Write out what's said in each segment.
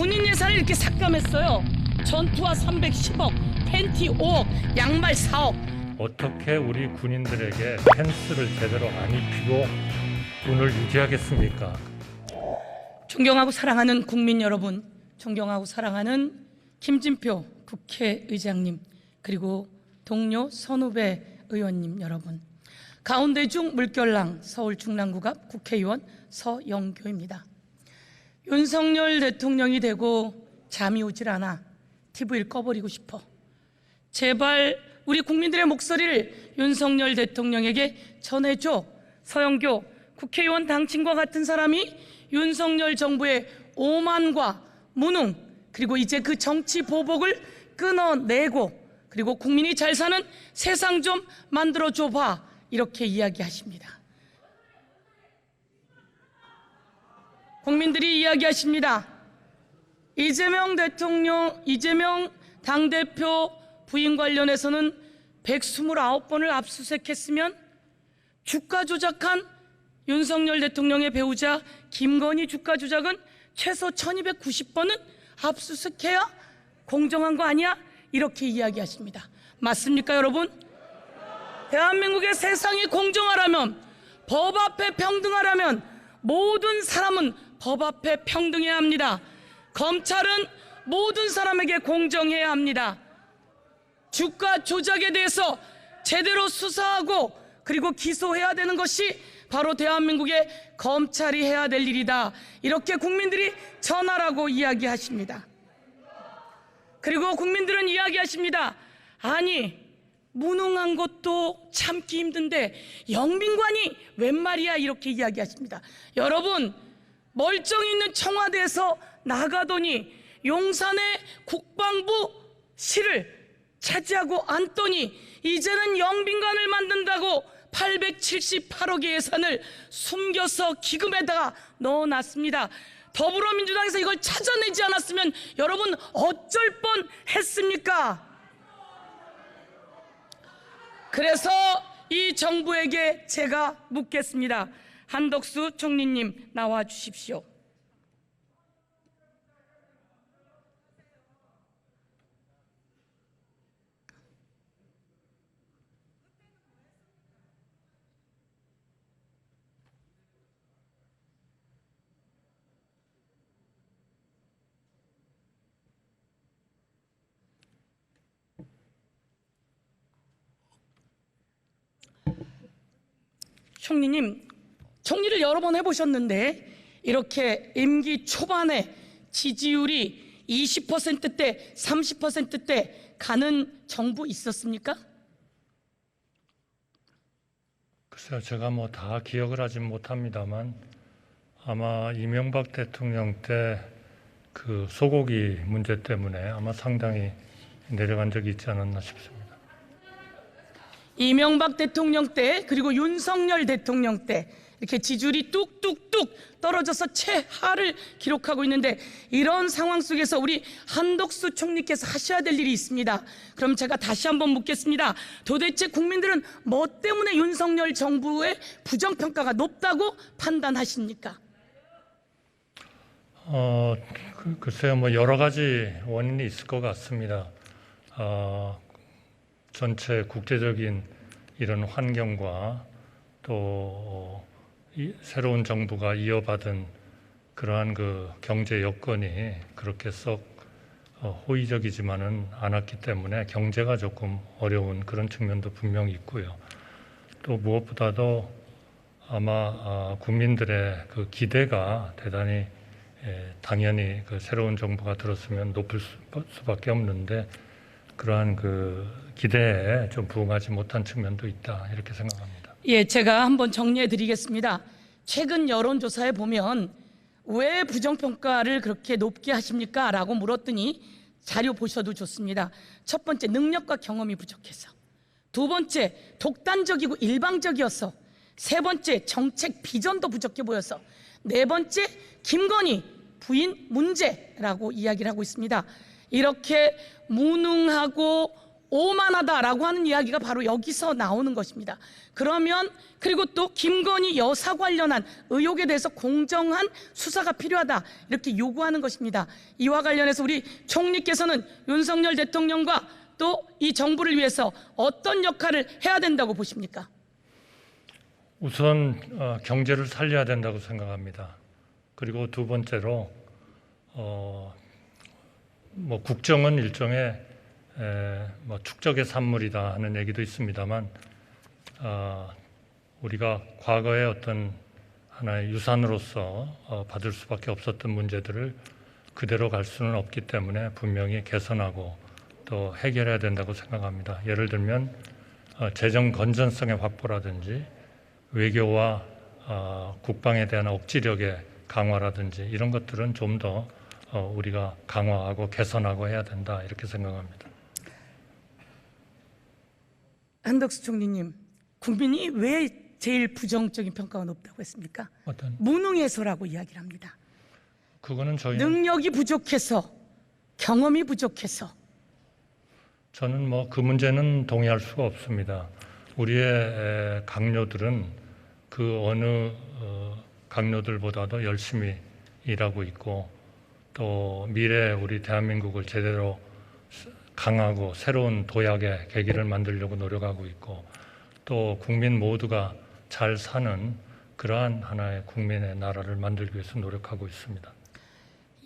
군인 예산을 이렇게 삭감했어요. 전투화 310억, 팬티 5억, 양말 4억. 어떻게 우리 군인들에게 펜스를 제대로 안 입히고 군을 유지하겠습니까? 존경하고 사랑하는 국민 여러분, 존경하고 사랑하는 김진표 국회의장님, 그리고 동료 선후배 의원님 여러분. 가운데 중 물결랑 서울 중랑구갑 국회의원 서영교입니다. 윤석열 대통령이 되고 잠이 오질 않아 TV를 꺼버리고 싶어. 제발 우리 국민들의 목소리를 윤석열 대통령에게 전해줘. 서영교 국회의원 당신과 같은 사람이 윤석열 정부의 오만과 무능 그리고 이제 그 정치 보복을 끊어내고 그리고 국민이 잘 사는 세상 좀 만들어 줘봐 이렇게 이야기하십니다. 국민들이 이야기하십니다. 이재명 대통령, 이재명 당대표 부인 관련해서는 129번을 압수수색했으면 주가 조작한 윤석열 대통령의 배우자 김건희 주가 조작은 최소 1290번은 압수수색해야 공정한 거 아니야? 이렇게 이야기하십니다. 맞습니까, 여러분? 대한민국의 세상이 공정하라면 법 앞에 평등하라면 모든 사람은 법 앞에 평등해야 합니다. 검찰은 모든 사람에게 공정해야 합니다. 주가 조작에 대해서 제대로 수사하고 그리고 기소해야 되는 것이 바로 대한민국의 검찰이 해야 될 일이다. 이렇게 국민들이 전하라고 이야기하십니다. 그리고 국민들은 이야기하십니다. 아니, 무능한 것도 참기 힘든데 영빈관이 웬 말이야 이렇게 이야기하십니다. 여러분 멀쩡히 있는 청와대에서 나가더니 용산의 국방부 실을 차지하고 앉더니 이제는 영빈관을 만든다고 878억의 예산을 숨겨서 기금에다가 넣어놨습니다. 더불어민주당에서 이걸 찾아내지 않았으면 여러분 어쩔 뻔 했습니까? 그래서 이 정부에게 제가 묻겠습니다. 한덕수 총리님 나와 주십시오. 총리님, 총리를 여러 번 해보셨는데 이렇게 임기 초반에 지지율이 20%대, 30%대 가는 정부 있었습니까? 글쎄요, 제가 뭐 다 기억을 하진 못합니다만 아마 이명박 대통령 때 그 소고기 문제 때문에 아마 상당히 내려간 적이 있지 않았나 싶습니다. 이명박 대통령 때 그리고 윤석열 대통령 때 이렇게 지지율이 뚝뚝뚝 떨어져서 최하를 기록하고 있는데 이런 상황 속에서 우리 한덕수 총리께서 하셔야 될 일이 있습니다. 그럼 제가 다시 한번 묻겠습니다. 도대체 국민들은 뭐 때문에 윤석열 정부의 부정평가가 높다고 판단하십니까? 어, 그, 글쎄요, 뭐 여러 가지 원인이 있을 것 같습니다. 어, 전체 국제적인 이런 환경과 또 이, 새로운 정부가 이어받은 그러한 그 경제 여건이 그렇게 썩 어, 호의적이지만은 않았기 때문에 경제가 조금 어려운 그런 측면도 분명히 있고요. 또 무엇보다도 아마 아, 국민들의 그 기대가 대단히 예, 당연히 그 새로운 정부가 들었으면 높을 수, 수밖에 없는데 그러한 그 기대에 좀 부응하지 못한 측면도 있다 이렇게 생각합니다. 예, 제가 한번 정리해 드리겠습니다. 최근 여론조사에 보면 왜 부정평가를 그렇게 높게 하십니까? 라고 물었더니 자료 보셔도 좋습니다. 첫 번째, 능력과 경험이 부족해서. 두 번째, 독단적이고 일방적이어서. 세 번째, 정책 비전도 부족해 보여서. 네 번째, 김건희 부인 문제라고 이야기를 하고 있습니다. 이렇게 무능하고 오만하다라고 하는 이야기가 바로 여기서 나오는 것입니다. 그러면 그리고 또 김건희 여사 관련한 의혹에 대해서 공정한 수사가 필요하다 이렇게 요구하는 것입니다. 이와 관련해서 우리 총리께서는 윤석열 대통령과 또 이 정부를 위해서 어떤 역할을 해야 된다고 보십니까? 우선 어, 경제를 살려야 된다고 생각합니다. 그리고 두 번째로 어, 뭐 국정은 일종의 에, 뭐 축적의 산물이다 하는 얘기도 있습니다만 어, 우리가 과거의 어떤 하나의 유산으로서 어, 받을 수밖에 없었던 문제들을 그대로 갈 수는 없기 때문에 분명히 개선하고 또 해결해야 된다고 생각합니다. 예를 들면 어, 재정 건전성의 확보라든지 외교와 어, 국방에 대한 억지력의 강화라든지 이런 것들은 좀더 어, 우리가 강화하고 개선하고 해야 된다 이렇게 생각합니다. 한덕수 총리님, 국민이 왜 제일 부정적인 평가가 높다고 했습니까? 어떤 무능해서라고 이야기를 합니다. 그거는 저희는 능력이 부족해서, 경험이 부족해서. 저는 뭐 그 문제는 동의할 수가 없습니다. 우리의 에, 강요들은 그 어느 어, 강요들보다도 열심히 일하고 있고 또 미래 우리 대한민국을 제대로 강하고 새로운 도약의 계기를 만들려고 노력하고 있고 또 국민 모두가 잘 사는 그러한 하나의 국민의 나라를 만들기 위해서 노력하고 있습니다.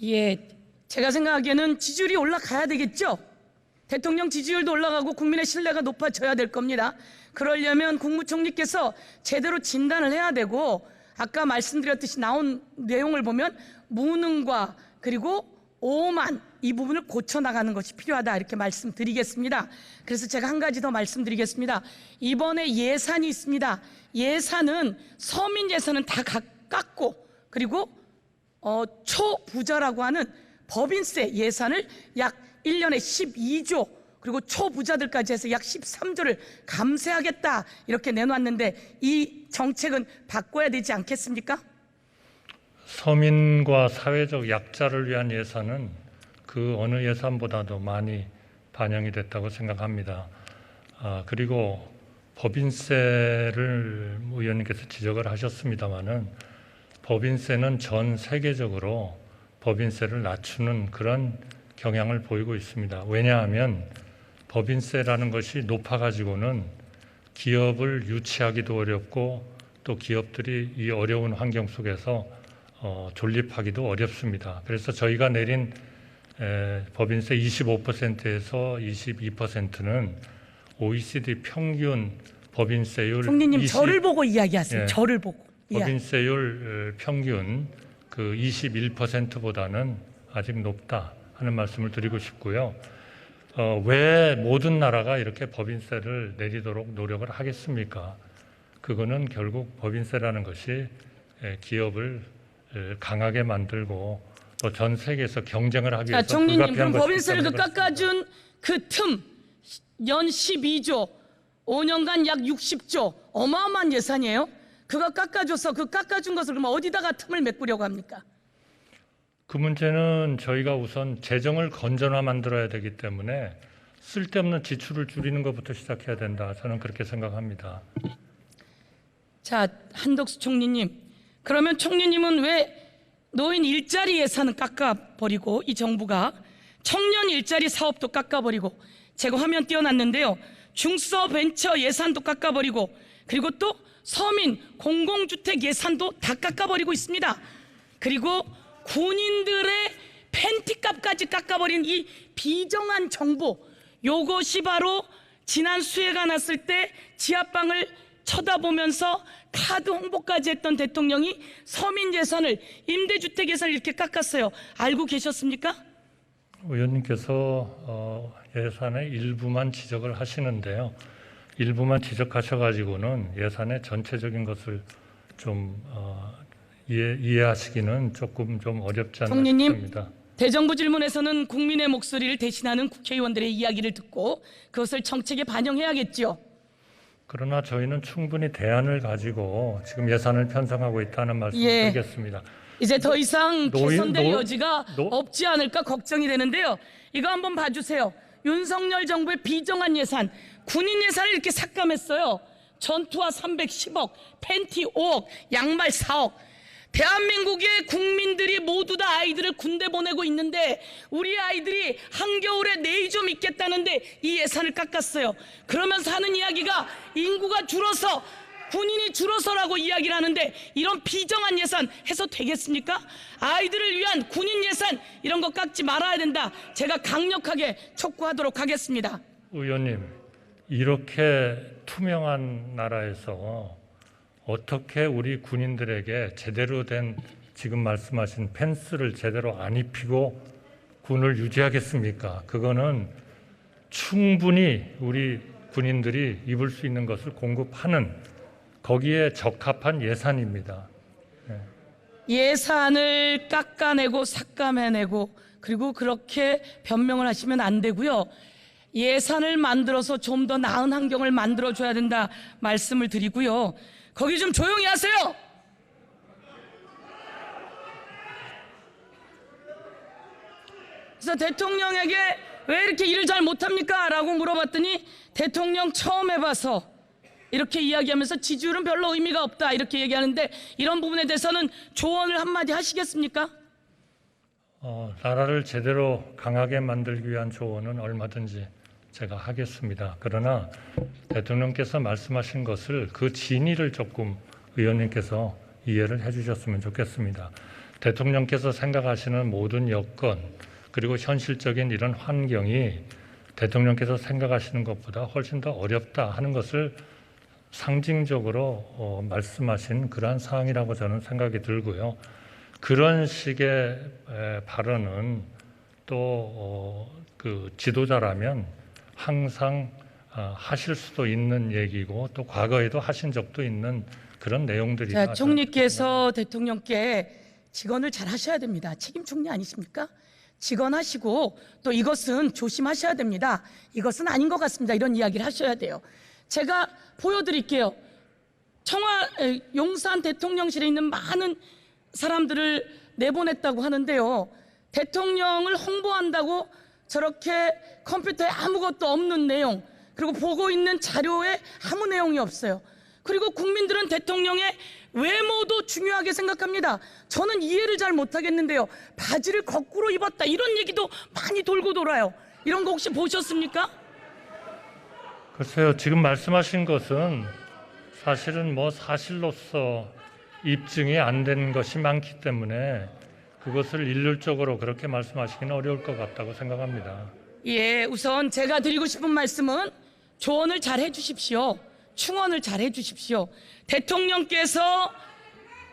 예, 제가 생각하기에는 지지율이 올라가야 되겠죠. 대통령 지지율도 올라가고 국민의 신뢰가 높아져야 될 겁니다. 그러려면 국무총리께서 제대로 진단을 해야 되고 아까 말씀드렸듯이 나온 내용을 보면 무능과 그리고 오만 이 부분을 고쳐 나가는 것이 필요하다 이렇게 말씀드리겠습니다. 그래서 제가 한 가지 더 말씀드리겠습니다. 이번에 예산이 있습니다. 예산은 서민 예산은 다 각- 깎고 그리고 어, 초부자라고 하는 법인세 예산을 약 1년에 12조 그리고 초부자들까지 해서 약 13조를 감세하겠다 이렇게 내놨는데 이 정책은 바꿔야 되지 않겠습니까? 서민과 사회적 약자를 위한 예산은 그 어느 예산보다도 많이 반영이 됐다고 생각합니다. 아, 그리고 법인세를 의원님께서 지적을 하셨습니다마는 법인세는 전 세계적으로 법인세를 낮추는 그런 경향을 보이고 있습니다. 왜냐하면 법인세라는 것이 높아가지고는 기업을 유치하기도 어렵고 또 기업들이 이 어려운 환경 속에서 어, 존립하기도 어렵습니다. 그래서 저희가 내린 에, 법인세 25%에서 22%는 OECD 평균 법인세율 총리님 20 저를 보고 이야기하세요. 예. 저를 보고. 예. 법인세율 어, 평균 그 21%보다는 아직 높다 하는 말씀을 드리고 싶고요. 어, 왜 모든 나라가 이렇게 법인세를 내리도록 노력을 하겠습니까? 그거는 결국 법인세라는 것이 에, 기업을 에, 강하게 만들고 또 전 세계에서 경쟁을 하기 자, 위해서 총리님 불가피한 그럼 법인세를 그. 깎아준 그 틈 연 12조 5년간 약 60조 어마어마한 예산이에요. 그거 깎아줘서 그 깎아준 것을 그럼 어디다가 틈을 메꾸려고 합니까? 그 문제는 저희가 우선 재정을 건전화 만들어야 되기 때문에 쓸데없는 지출을 줄이는 것부터 시작해야 된다. 저는 그렇게 생각합니다. 자, 한덕수 총리님. 그러면 총리님은 왜 노인 일자리 예산은 깎아버리고 이 정부가 청년 일자리 사업도 깎아버리고 제가 화면 띄워놨는데요. 중소벤처 예산도 깎아버리고 그리고 또 서민 공공주택 예산도 다 깎아버리고 있습니다. 그리고 군인들의 팬티값까지 깎아버린 이 비정한 정부 요것이 바로 지난 수해가 났을 때 지하방을 쳐다보면서 카드 홍보까지 했던 대통령이 서민 예산을 임대주택 예산을 이렇게 깎았어요. 알고 계셨습니까? 의원님께서 어, 예산의 일부만 지적을 하시는데요. 일부만 지적하셔가지고는 예산의 전체적인 것을 좀 어, 이해, 이해하시기는 조금 좀 어렵지 않나 총리님. 싶습니다. 대정부 질문에서는 국민의 목소리를 대신하는 국회의원들의 이야기를 듣고 그것을 정책에 반영해야겠죠. 그러나 저희는 충분히 대안을 가지고 지금 예산을 편성하고 있다는 말씀을 예. 드리겠습니다. 이제 더 이상 노인- 개선될 노- 여지가 노- 없지 않을까 걱정이 되는데요. 이거 한번 봐주세요. 윤석열 정부의 비정한 예산, 군인 예산을 이렇게 삭감했어요. 전투화 310억, 팬티 5억, 양말 4억. 대한민국의 국민들이 모두 다 아이들을 군대 보내고 있는데 우리 아이들이 한겨울에 내일 좀 있겠다는데 이 예산을 깎았어요. 그러면서 하는 이야기가 인구가 줄어서 군인이 줄어서라고 이야기를 하는데 이런 비정한 예산 해서 되겠습니까? 아이들을 위한 군인 예산 이런 거 깎지 말아야 된다. 제가 강력하게 촉구하도록 하겠습니다. 의원님, 이렇게 투명한 나라에서 어떻게 우리 군인들에게 제대로 된 지금 말씀하신 펜스를 제대로 안 입히고 군을 유지하겠습니까? 그거는 충분히 우리 군인들이 입을 수 있는 것을 공급하는 거기에 적합한 예산입니다. 예산을 깎아내고 삭감해내고 그리고 그렇게 변명을 하시면 안 되고요. 예산을 만들어서 좀 더 나은 환경을 만들어 줘야 된다 말씀을 드리고요. 거기 좀 조용히 하세요. 그래서 대통령에게 왜 이렇게 일을 잘 못합니까? 라고 물어봤더니 대통령 처음 해봐서 이렇게 이야기하면서 지지율은 별로 의미가 없다 이렇게 얘기하는데 이런 부분에 대해서는 조언을 한마디 하시겠습니까? 어, 나라를 제대로 강하게 만들기 위한 조언은 얼마든지 제가 하겠습니다. 그러나 대통령께서 말씀하신 것을 그 진위를 조금 의원님께서 이해를 해주셨으면 좋겠습니다. 대통령께서 생각하시는 모든 여건 그리고 현실적인 이런 환경이 대통령께서 생각하시는 것보다 훨씬 더 어렵다 하는 것을 상징적으로 어, 말씀하신 그러한 사항이라고 저는 생각이 들고요. 그런 식의 에, 발언은 또그 지도자라면 항상 아, 하실 수도 있는 얘기고 또 과거에도 하신 적도 있는 그런 내용들이다. 자, 총리께서 대통령께 직언을 잘 하셔야 됩니다. 책임 총리 아니십니까? 직언하시고 또 이것은 조심하셔야 됩니다. 이것은 아닌 것 같습니다. 이런 이야기를 하셔야 돼요. 제가 보여드릴게요. 청와 에, 용산 대통령실에 있는 많은 사람들을 내보냈다고 하는데요. 대통령을 홍보한다고 저렇게 컴퓨터에 아무것도 없는 내용 그리고 보고 있는 자료에 아무 내용이 없어요. 그리고 국민들은 대통령의 외모도 중요하게 생각합니다. 저는 이해를 잘 못하겠는데요. 바지를 거꾸로 입었다 이런 얘기도 많이 돌고 돌아요. 이런 거 혹시 보셨습니까? 글쎄요, 지금 말씀하신 것은 사실은 뭐 사실로서 입증이 안 된 것이 많기 때문에 그것을 일률적으로 그렇게 말씀하시기는 어려울 것 같다고 생각합니다. 예, 우선 제가 드리고 싶은 말씀은 조언을 잘 해주십시오. 충원을 잘 해주십시오. 대통령께서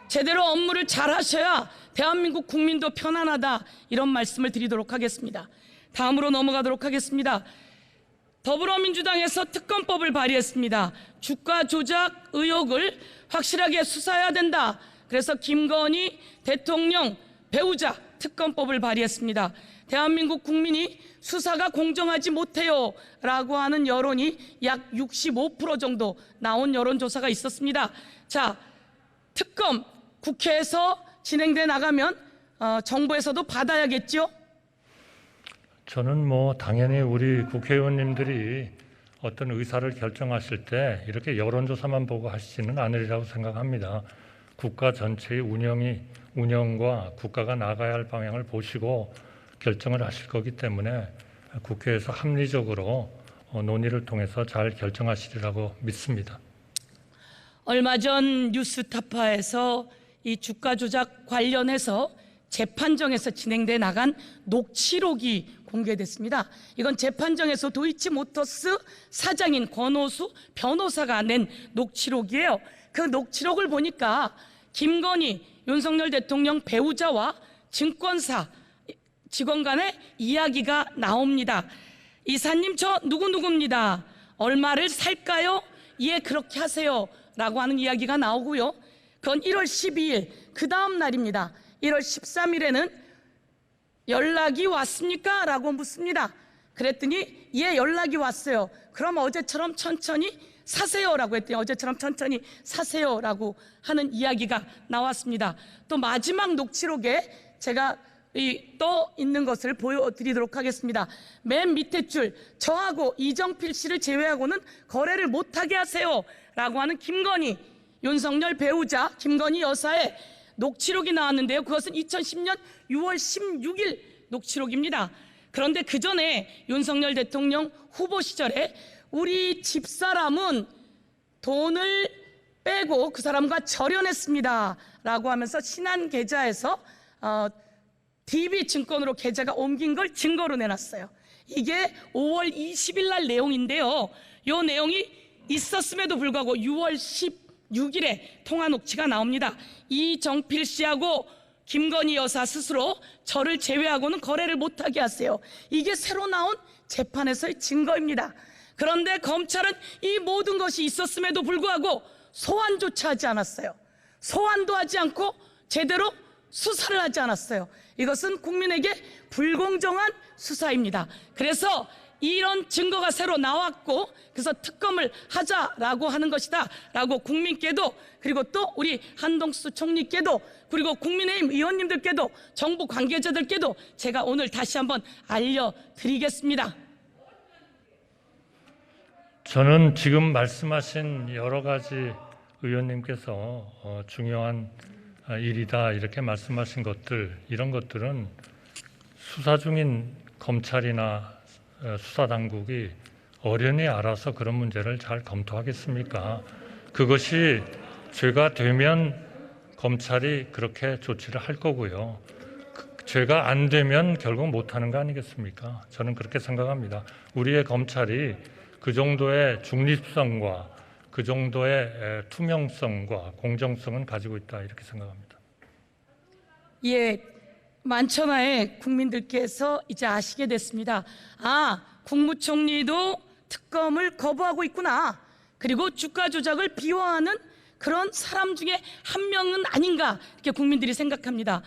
제대로 업무를 잘 하셔야 대한민국 국민도 편안하다 이런 말씀을 드리도록 하겠습니다. 다음으로 넘어가도록 하겠습니다. 더불어민주당에서 특검법을 발의했습니다. 주가 조작 의혹을 확실하게 수사해야 된다. 그래서 김건희 대통령 배우자 특검법을 발의했습니다. 대한민국 국민이 수사가 공정하지 못해요. 라고 하는 여론이 약 65% 정도 나온 여론조사가 있었습니다. 자, 특검 국회에서 진행돼 나가면 어, 정부에서도 받아야겠죠? 저는 뭐 당연히 우리 국회의원님들이 어떤 의사를 결정하실 때 이렇게 여론조사만 보고 하시지는 않으리라고 생각합니다. 국가 전체의 운영이 운영과 국가가 나가야 할 방향을 보시고 결정을 하실 거기 때문에 국회에서 합리적으로 어, 논의를 통해서 잘 결정하시리라고 믿습니다. 얼마 전 뉴스타파에서 이 주가 조작 관련해서 재판정에서 진행돼 나간 녹취록이 공개됐습니다. 이건 재판정에서 도이치모터스 사장인 권오수 변호사가 낸 녹취록이에요. 그 녹취록을 보니까 김건희 윤석열 대통령 배우자와 증권사 직원 간의 이야기가 나옵니다. 이사님 저 누구누구입니다. 얼마를 살까요? 예 그렇게 하세요. 라고 하는 이야기가 나오고요. 그건 1월 12일 그 다음 날입니다. 1월 13일에는 연락이 왔습니까? 라고 묻습니다. 그랬더니 예 연락이 왔어요. 그럼 어제처럼 천천히 사세요라고 했더니 어제처럼 천천히 사세요라고 하는 이야기가 나왔습니다. 또 마지막 녹취록에 제가 이떠 있는 것을 보여드리도록 하겠습니다. 맨 밑에 줄 저하고 이정필 씨를 제외하고는 거래를 못하게 하세요 라고 하는 김건희 윤석열 배우자 김건희 여사의 녹취록이 나왔는데요. 그것은 2010년 6월 16일 녹취록입니다. 그런데 그 전에 윤석열 대통령 후보 시절에 우리 집사람은 돈을 빼고 그 사람과 절연했습니다. 라고 하면서 신한 계좌에서 어, DB 증권으로 계좌가 옮긴 걸 증거로 내놨어요. 이게 5월 20일 날 내용인데요. 이 내용이 있었음에도 불구하고 6월 16일에 통화 녹취가 나옵니다. 이정필 씨하고 김건희 여사 스스로 저를 제외하고는 거래를 못하게 하세요. 이게 새로 나온 재판에서의 증거입니다. 그런데 검찰은 이 모든 것이 있었음에도 불구하고 소환조차 하지 않았어요. 소환도 하지 않고 제대로 수사를 하지 않았어요. 이것은 국민에게 불공정한 수사입니다. 그래서 이런 증거가 새로 나왔고 그래서 특검을 하자라고 하는 것이다 라고 국민께도 그리고 또 우리 한동수 총리께도 그리고 국민의힘 의원님들께도 정부 관계자들께도 제가 오늘 다시 한번 알려드리겠습니다. 저는 지금 말씀하신 여러 가지 의원님께서 어, 중요한 아, 일이다 이렇게 말씀하신 것들 이런 것들은 수사 중인 검찰이나 어, 수사 당국이 어련히 알아서 그런 문제를 잘 검토하겠습니까? 그것이 죄가 되면 검찰이 그렇게 조치를 할 거고요. 그- 죄가 안 되면 결국 못 하는 거 아니겠습니까? 저는 그렇게 생각합니다. 우리의 검찰이 그 정도의 중립성과 그 정도의 에, 투명성과 공정성은 가지고 있다 이렇게 생각합니다. 예, 만천하의 국민들께서 이제 아시게 됐습니다. 아, 국무총리도 특검을 거부하고 있구나. 그리고 주가 조작을 비호하는 그런 사람 중에 한 명은 아닌가 이렇게 국민들이 생각합니다.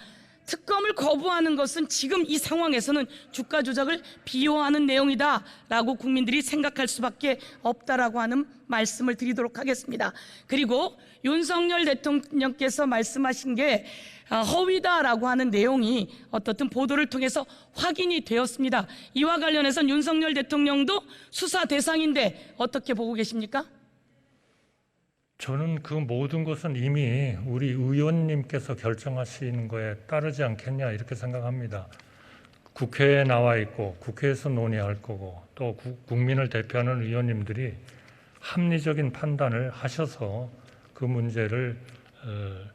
특검을 거부하는 것은 지금 이 상황에서는 주가 조작을 비호하는 내용이다라고 국민들이 생각할 수밖에 없다라고 하는 말씀을 드리도록 하겠습니다. 그리고 윤석열 대통령께서 말씀하신 게 아, 허위다라고 하는 내용이 어떻든 보도를 통해서 확인이 되었습니다. 이와 관련해서 윤석열 대통령도 수사 대상인데 어떻게 보고 계십니까? 저는 그 모든 것은 이미 우리 의원님께서 결정하시는 거에 따르지 않겠냐 이렇게 생각합니다. 국회에 나와 있고 국회에서 논의할 거고 또 구- 국민을 대표하는 의원님들이 합리적인 판단을 하셔서 그 문제를 어,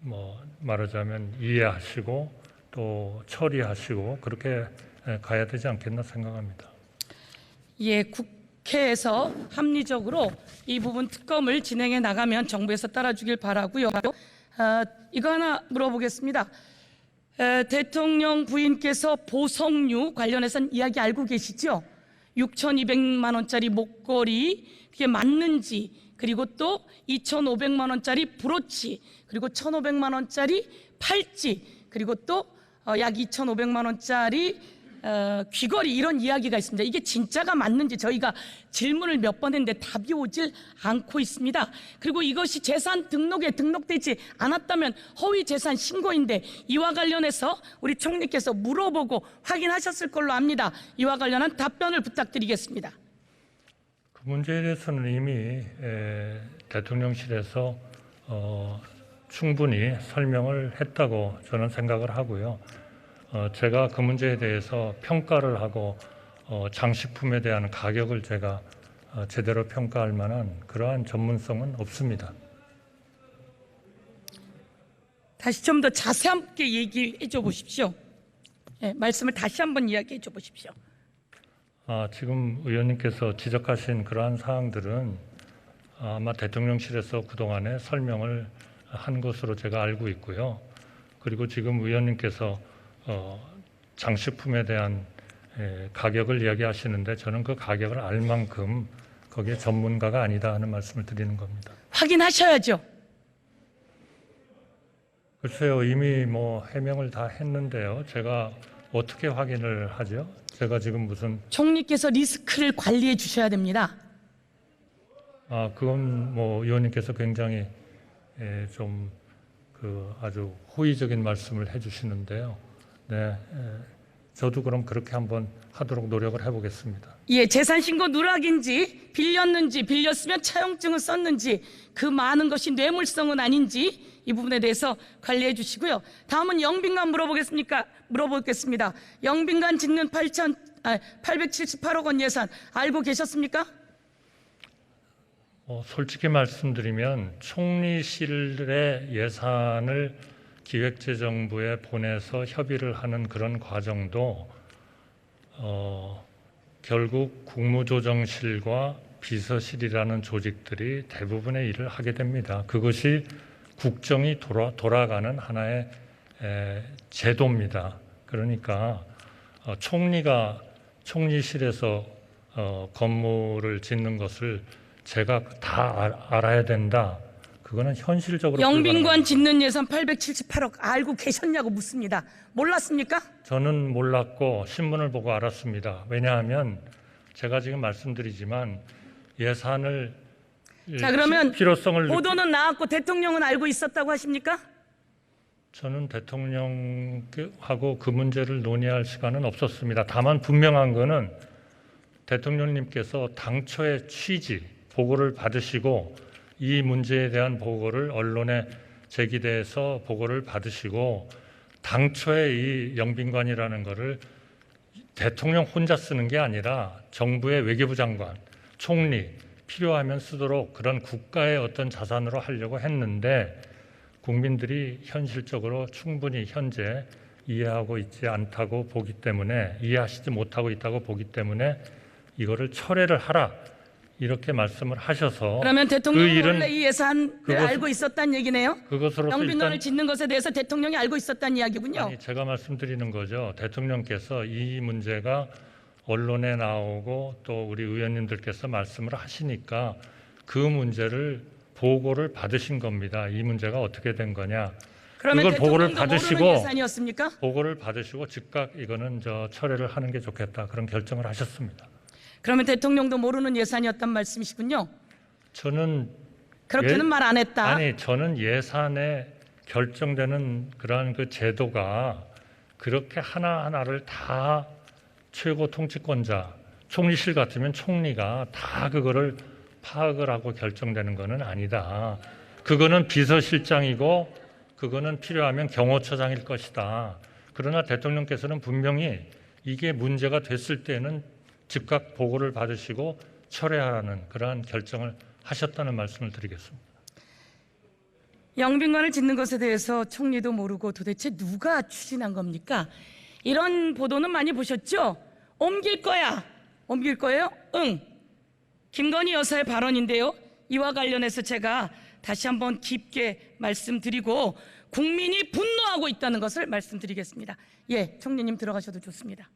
뭐 말하자면 이해하시고 또 처리하시고 그렇게 에, 가야 되지 않겠나 생각합니다. 예, 국 회에서 합리적으로 이 부분 특검을 진행해 나가면 정부에서 따라주길 바라고요. 아, 이거 하나 물어보겠습니다. 에, 대통령 부인께서 보성류 관련해서는 이야기 알고 계시죠? 6,200만 원짜리 목걸이 그게 맞는지 그리고 또 2,500만 원짜리 브로치 그리고 1,500만 원짜리 팔찌 그리고 또 어, 약 2,500만 원짜리 어, 귀걸이 이런 이야기가 있습니다. 이게 진짜가 맞는지 저희가 질문을 몇 번 했는데 답이 오질 않고 있습니다. 그리고 이것이 재산 등록에 등록되지 않았다면 허위 재산 신고인데 이와 관련해서 우리 총리께서 물어보고 확인하셨을 걸로 압니다. 이와 관련한 답변을 부탁드리겠습니다. 그 문제에 대해서는 이미 에, 대통령실에서 어, 충분히 설명을 했다고 저는 생각을 하고요. 어, 제가 그 문제에 대해서 평가를 하고 어, 장식품에 대한 가격을 제가 어, 제대로 평가할 만한 그러한 전문성은 없습니다. 다시 좀 더 자세하게 얘기해 줘 보십시오. 예, 말씀을 다시 한번 이야기해 줘 보십시오. 아, 지금 의원님께서 지적하신 그러한 사항들은 아마 대통령실에서 그동안에 설명을 한 것으로 제가 알고 있고요. 그리고 지금 의원님께서 어, 장식품에 대한 에, 가격을 이야기하시는데 저는 그 가격을 알 만큼 거기에 전문가가 아니다 하는 말씀을 드리는 겁니다. 확인하셔야죠. 글쎄요, 이미 뭐 해명을 다 했는데요. 제가 어떻게 확인을 하죠? 제가 지금 무슨 총리께서 리스크를 관리해 주셔야 됩니다. 아, 그건 뭐 의원님께서 굉장히 좀 그 아주 호의적인 말씀을 해주시는데요. 네, 에, 저도 그럼 그렇게 한번 하도록 노력을 해보겠습니다. 예, 재산 신고 누락인지 빌렸는지 빌렸으면 차용증을 썼는지 그 많은 것이 뇌물성은 아닌지 이 부분에 대해서 관리해 주시고요. 다음은 영빈관 물어보겠습니까? 물어보겠습니다. 영빈관 짓는 8천 아, 878억 원 예산 알고 계셨습니까? 어, 솔직히 말씀드리면 총리실의 예산을 기획재정부에 보내서 협의를 하는 그런 과정도 어, 결국 국무조정실과 비서실이라는 조직들이 대부분의 일을 하게 됩니다. 그것이 국정이 돌아, 돌아가는 하나의 에, 제도입니다. 그러니까 어, 총리가 총리실에서 어, 건물을 짓는 것을 제가 다 알, 알아야 된다. 그거는 현실적으로 영빈관 짓는 예산 878억 알고 계셨냐고 묻습니다. 몰랐습니까? 저는 몰랐고 신문을 보고 알았습니다. 왜냐하면 제가 지금 말씀드리지만 예산을 자, 그러면 필요성을 보도는 나왔고 대통령은 알고 있었다고 하십니까? 저는 대통령하고 그 문제를 논의할 시간은 없었습니다. 다만 분명한 거는 대통령님께서 당초의 취지 보고를 받으시고 이 문제에 대한 보고를 언론에 제기돼서 보고를 받으시고 당초에 이 영빈관이라는 거를 대통령 혼자 쓰는 게 아니라 정부의 외교부 장관, 총리 필요하면 쓰도록 그런 국가의 어떤 자산으로 하려고 했는데 국민들이 현실적으로 충분히 현재 이해하고 있지 않다고 보기 때문에 이해하시지 못하고 있다고 보기 때문에 이거를 철회를 하라 이렇게 말씀을 하셔서 그러면 대통령은 그 일은 원래 이 예산 을 그것- 알고 있었다는 얘기네요. 그것으로서 영빈관을 일단 짓는 것에 대해서 대통령이 알고 있었다는 이야기군요. 아니 제가 말씀드리는 거죠. 대통령께서 이 문제가 언론에 나오고 또 우리 의원님들께서 말씀을 하시니까 그 문제를 보고를 받으신 겁니다. 이 문제가 어떻게 된 거냐. 그러면 그걸 보고를 대통령도 받으시고- 모르는 예산이었습니까? 보고를 받으시고 즉각 이거는 저 철회를 하는 게 좋겠다 그런 결정을 하셨습니다. 그러면 대통령도 모르는 예산이었단 말씀이시군요. 저는 그렇게는 예? 말안 했다. 아니 저는 예산에 결정되는 그러한 그 제도가 그렇게 하나 하나를 다 최고 통치권자 총리실 같으면 총리가 다 그거를 파악을 하고 결정되는 것은 아니다. 그거는 비서실장이고 그거는 필요하면 경호처장일 것이다. 그러나 대통령께서는 분명히 이게 문제가 됐을 때는 즉각 보고를 받으시고 철회하라는 그러한 결정을 하셨다는 말씀을 드리겠습니다. 영빈관을 짓는 것에 대해서 총리도 모르고 도대체 누가 추진한 겁니까? 이런 보도는 많이 보셨죠? 옮길 거야. 옮길 거예요? 응. 김건희 여사의 발언인데요. 이와 관련해서 제가 다시 한번 깊게 말씀드리고 국민이 분노하고 있다는 것을 말씀드리겠습니다. 예, 총리님 들어가셔도 좋습니다.